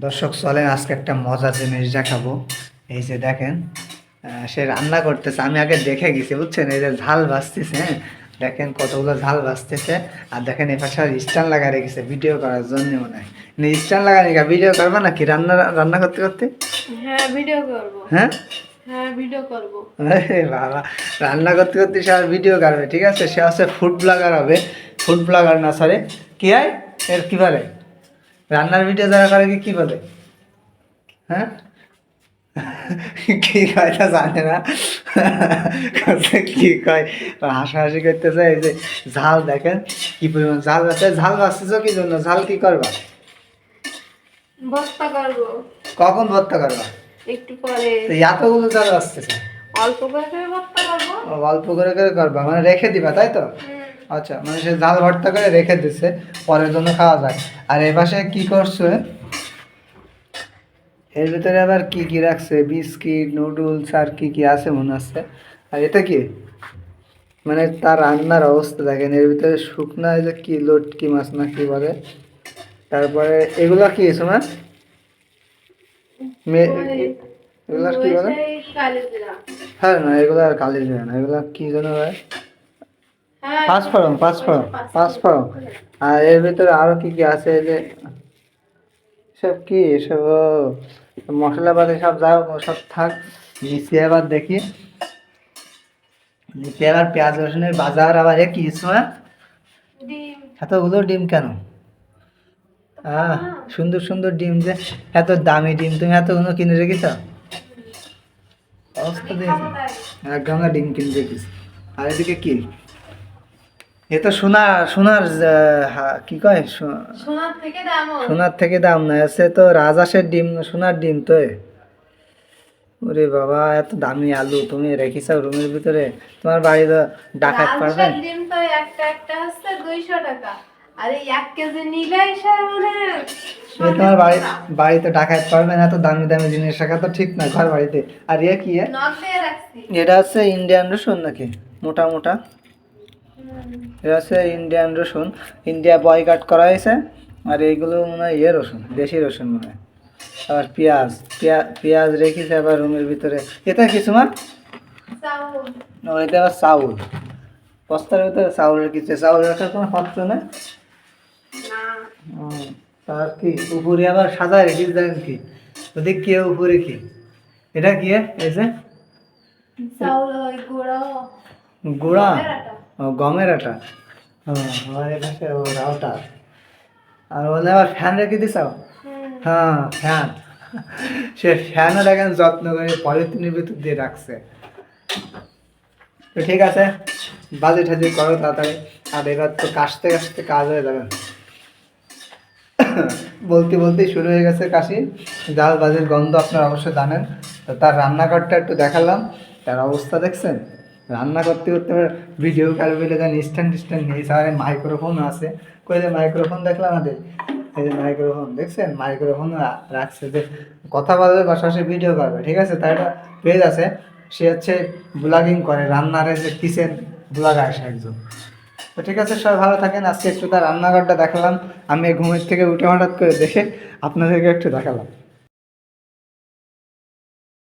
দর্শক চলেন আজকে একটা মজার জিনিস দেখাবো। এই যে দেখেন সে রান্না করতেছে। আমি আগে দেখে গেছি বুঝছেন? এই যে ঝাল ভাজতেছে হ্যাঁ? দেখেন কতগুলো ঝাল ভাজতেছে। আর দেখেন এ পাশে স্ট্যান্ড লাগা রেখেছে ভিডিও করার জন্য মনে হয়। স্ট্যান্ড লাগা রেখে ভিডিও করবে নাকি রান্না রান্না করতে করতে? হ্যাঁ ভিডিও করব। হ্যাঁ? হ্যাঁ ভিডিও করব। আরে বাবা রান্না করতে করতে সে আর ভিডিও করবে ঠিক আছে? সে হচ্ছে ফুড ব্লগার হবে। ফুড ব্লগার না সরি কি হয় এর কি বলে? রান্নার ভিডিও যারা করে কি বলে? হ্যাঁ? কি কয় তা জানে না। কি কয়? হাসাহাসি করতেছে এই যে ঝাল দেখেন কি পরিমাণ ঝাল আছে। ঝাল বাঁচতেছ কি জন্য? ঝাল কি করবা? কখন ভর্তা করবা? একটু পরে। তো এতগুলো ঝাল আসতেছে অল্প করে করে করব। অল্প করে করে করবা মানে রেখে দিবা তাই তো? আচ্ছা মানে সে ঝাল ভর্তা করে রেখে দিচ্ছে পরের জন্য খাওয়া যায় আর এ পাশে কি করছে? এর ভিতরে আবার কি কি রাখছে? বিস্কিট নুডলস আর কি কি আছে মনে হচ্ছে আর এটা কি? মানে তার রান্নার অবস্থা দেখেন এর ভিতরে শুকনা যে কি লটকি মাছ না কি বলে? তারপরে এগুলা কি শোনা এগুলো কি বলে? কালিজিরা। হ্যাঁ না এগুলো আর কালি না এগুলা কি যেন হ্যাঁ? পাঁচফোড়ন পাঁচফোড়ন পাঁচফোড়ন আর এর ভিতরে আরও কি কি আছে যে সব কি এসব ও, মশলাপাতি সব যাও সব থাক নিচে আবার দেখি। নিচে আবার পেঁয়াজ রসুনের বাজার আবার এ কি ডিম। এতগুলো ডিম কেন? আহ সুন্দর সুন্দর ডিম যে এত দামি ডিম তুমি এতগুলো কিনে রেখেছ? অবস্থা দিয়েছে এক গামলা ডিম কিনে রেখেছি। আর এদিকে কি? এ তো সোনা সোনার কি কয়? সোনার থেকে দাম সোনার থেকে দাম না আছে তো রাজহাঁসের ডিম সোনার ডিম তো। ওরে বাবা এত দামি আলু তুমি রেখেছ রুমের ভিতরে? তোমার বাড়ি তো ডাকাত পারবেন ডিম তো একটা একটা হচ্ছে দুইশো টাকা। আর এক কেজি নিলে মানে তোমার বাড়ি বাড়িতে ডাকাত পারবেন এত দামি দামি জিনিস রাখা তো ঠিক না ঘর বাড়িতে। আর ইয়ে কি এটা হচ্ছে ইন্ডিয়ান রসুন নাকি? মোটা মোটা। এটা হচ্ছে ইন্ডিয়ান রসুন। ইন্ডিয়া বয়কাট করা হয়েছে। আর এইগুলো মনে হয় ইয়ে রসুন দেশি রসুন মনে হয়। আবার পেঁয়াজ পেঁয়া- পেঁয়াজ রেখেছে আবার রুমের ভিতরে। এটা কিছু মা এটা আবার চাউল। বস্তার ভিতরে চাউল রেখেছে চাউল রাখার কোনো পাত্র না। তার কি? উপরে আবার সাদা রেখেছে দেখেন কি? ওদিক কি উপরে কি? এটা কি? এই যে? গুড়া। গমের আটা। আমার এখানে ও রাউটা। আর ওখানে আবার ফ্যান রেখে দিছ? হুম। হ্যাঁ ফ্যান সে ফ্যানও দেখেন যত্ন করে পলিথিনের ভিতর দিয়ে রাখছে। তো ঠিক আছে বাজে ঠাজি করো তাড়াতাড়ি। আর এবার তো কাশতে কাশতে কাজ হয়ে যাবে। বলতে বলতে শুরু হয়ে গেছে কাশি। জাল বাজের গন্ধ আপনারা অবশ্যই জানেন। তো তার রান্নাঘরটা একটু দেখালাম। তার অবস্থা দেখছেন? রান্না করতে করতে ভিডিও কাল বলে দেন স্ট্যান্ড স্ট্যান্ড নেই সারে মাইক্রোফোন আছে। কইলে মাইক্রোফোন দেখলাম আমাদের এই যে মাইক্রোফোন দেখছেন? মাইক্রোফোন রাখছে যে কথা বলবে পাশাপাশি ভিডিও করবে, ঠিক আছে? তার একটা পেজ আছে, সে হচ্ছে ব্লগিং করে, রান্নার যে কিচেন ব্লগার সে একজন। তো ঠিক আছে, সবাই ভালো থাকেন, আজকে একটু তার রান্নাঘরটা দেখালাম। আমি ঘুমের থেকে উঠে হঠাৎ করে দেখে আপনাদেরকে একটু দেখালাম।